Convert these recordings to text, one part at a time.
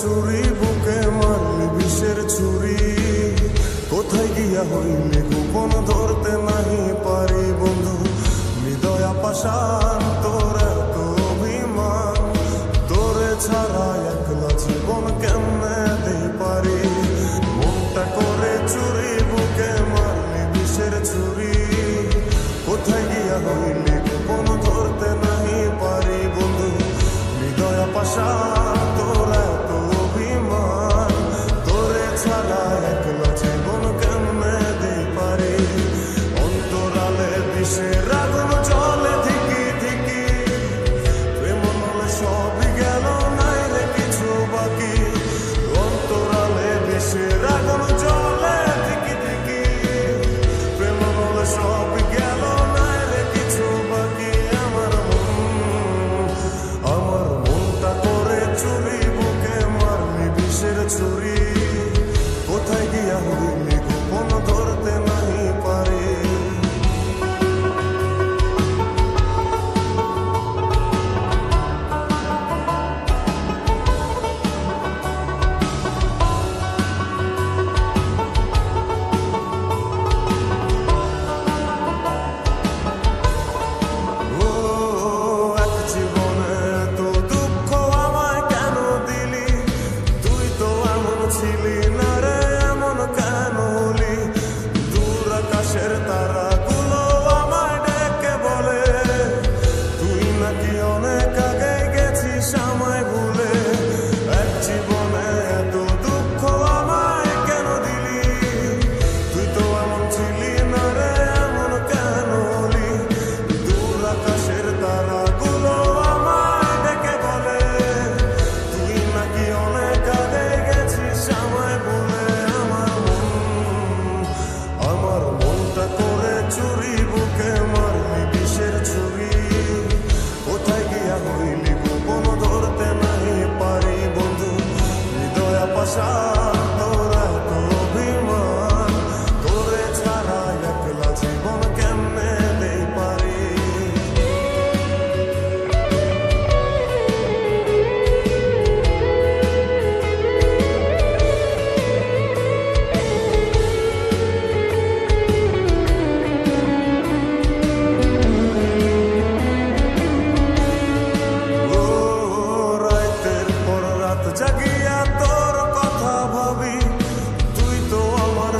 ছুরি বুকে মারলে বিশের ছুরি কোথায় গিয়া হইলে গোপন ধরতে নাহি পারি বন্ধু? হৃদয় পাশা voices.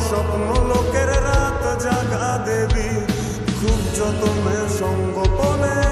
স্বপ্ন লোকের রাত জাগা দেবী খুব যতনে সঙ্গোপনে